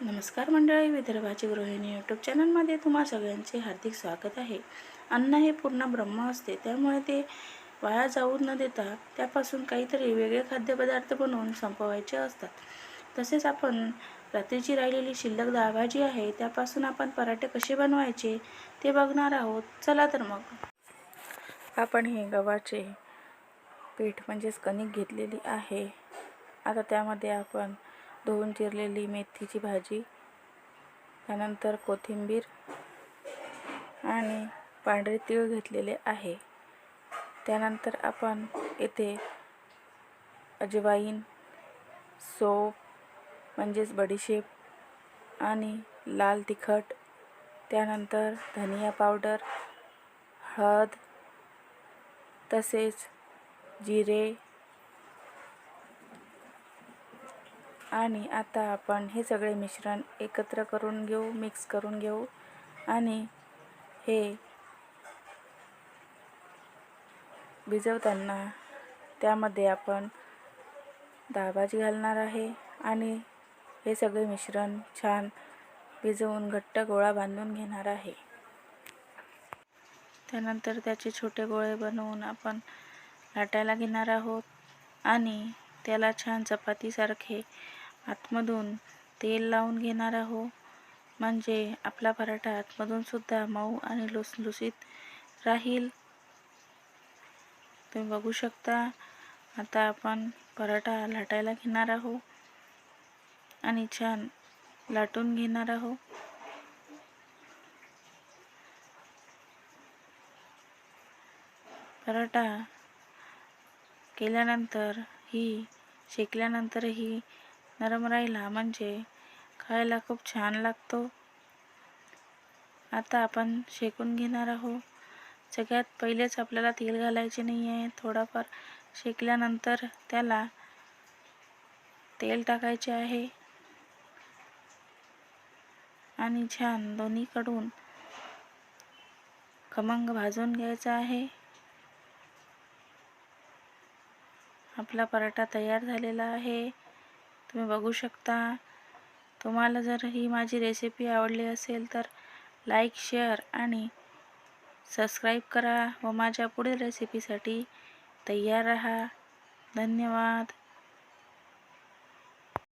नमस्कार मंडळी विदर्भाची गृहिणी यूट्यूब चॅनलमध्ये तुम्हा सगळ्यांचे हार्दिक स्वागत आहे. अन्न हे पूर्ण ब्रह्म असते त्यामुळे ते वाया जाऊ न देता त्यापासून काहीतरी वेगळे खाद्यपदार्थ बनवून संपवायचे असतात. तसेच आपण रात्रीची राहिलेली शिल्लक डाळ आहे त्यापासून आपण पराठे कसे बनवायचे ते बघणार आहोत. चला तर मग. आपण हे गव्हाचे पीठ म्हणजेच कणिक घेतलेली आहे. आता त्यामध्ये आपण धुवून चिरलेली मेथीची भाजी त्यानंतर कोथिंबीर आणि पांढरे तीळ घेतलेले आहे. त्यानंतर आपण येथे अजवाईन सोप म्हणजेच बडीशेप आणि लाल तिखट त्यानंतर धनिया पावडर हळद तसेच जिरे आणि आता आपण हे सगळे मिश्रण एकत्र करून घेऊ मिक्स करून घेऊ. आणि हे भिजवताना त्यामध्ये आपण दाबाजी घालणार आहे. आणि हे सगळे मिश्रण छान भिजवून घट्ट गोळा बांधून घेणार आहे. त्यानंतर त्याचे छोटे गोळे बनवून आपण लाटायला घेणार आहोत. आणि त्याला छान चपातीसारखे आतमधून तेल लावून घेणार आहो. म्हणजे आपला पराठा आतमधून सुद्धा मऊ आणि लुसलुसीत राहील. तुम्ही बघू शकता आता आपण पराठा लाटायला घेणार आहो. आणि छान लाटून घेणार आहो. पराठा केल्यानंतर ही शेकल्यानंतरही नरम राहिला म्हणजे खायला खूप छान लागतो. आता आपण शेकून घेणार आहोत. सगळ्यात पहिलेच आपल्याला तेल घालायचे नाही आहे थोडाफार शेकल्यानंतर त्याला तेल टाकायचे आहे. आणि छान दोन्हीकडून खमंग भाजून घ्यायचा आहे. आपला पराठा तयार झालेला आहे. तुम्ही बघू शकता. तुम्हाला जर ही माझी रेसिपी आवडली असेल तर लाईक शेअर आणि सबस्क्राईब करा व माझ्या पुढील रेसिपीसाठी तयार रहा. धन्यवाद.